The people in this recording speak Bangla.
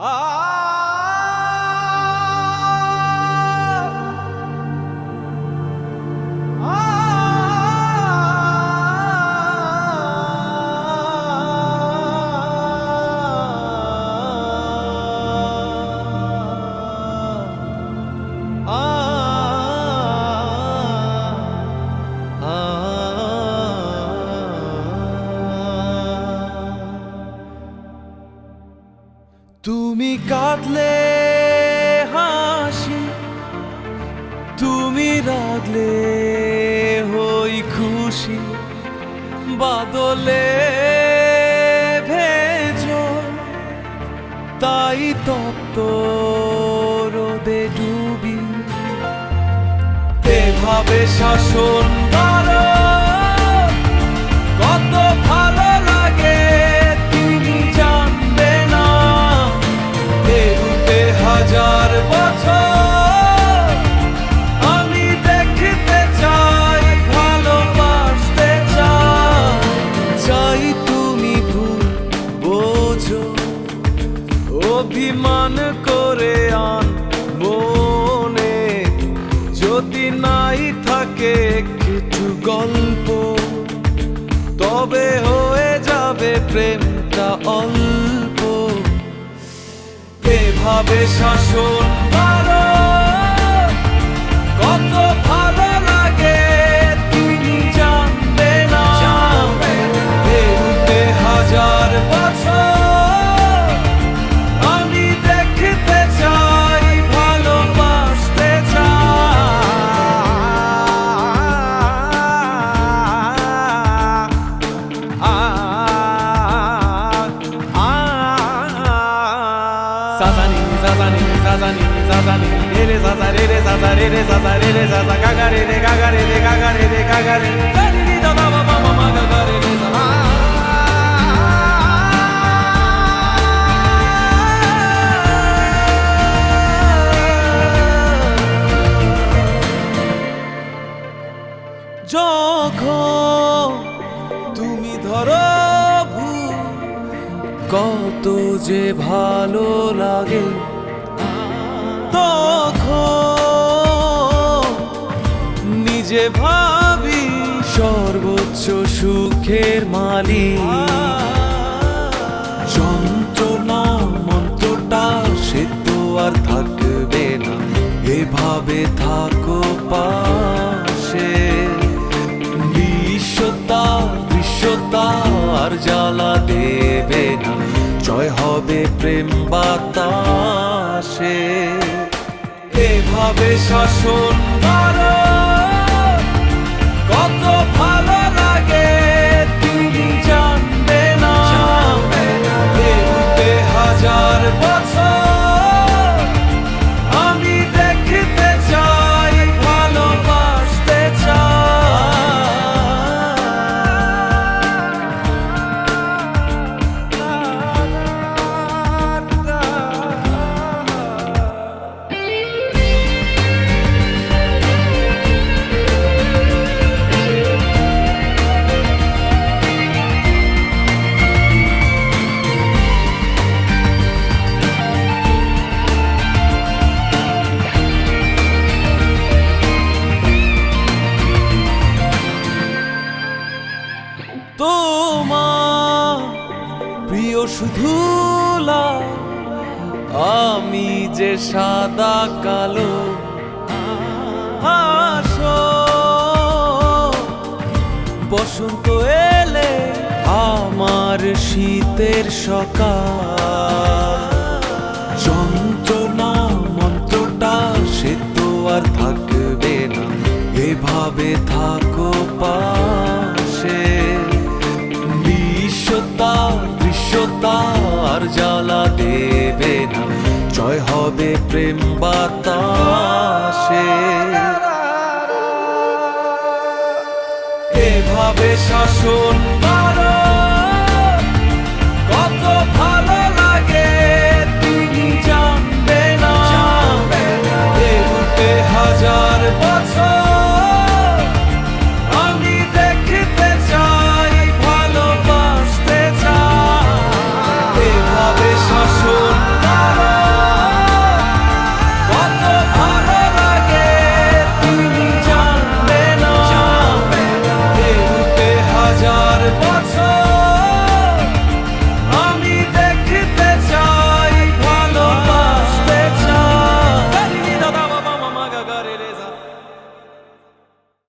Ah. কাঁদলে হাসি তুমি রাগলে হই খুশি বাদলে ভেজো তাই তপ্ত রোদে ডুবি। এভাবে শাসন অভিমান করে আন মনে। যদি নাই থাকে কিছু গল্প, তবে হয়ে যাবে প্রেমটা অল্প। এভাবে শাসন re re re zaza, re re zaza, gaga re re, gaga re re, gaga re re, gaga re re, sa re re da da ma ma ma ma ga ga re re za. যখন তুমি ধরো কত যে ভালো লাগে তখন নিজে ভাবি সর্বোচ্চ সুখের মালিক। যন্ত্রণা মন্ত্রটা সে তো আর থাকবে না, এভাবে থাকো পাশে। বিশ্বতা বিশ্বতা আর জ্বালা দেবে না, জয় হবে প্রেম বাতাসে। এভাবে শাসন করো শুধু আমি যে সাদা, কালো হাসো বসন্ত এলে আমার শীতের সকাল। যন্ত্রণা, মন্ত্রটা সে তো আর থাকবে না। এভাবে থাকো জয় হবে প্রেম বাতাসে এভাবে শাসন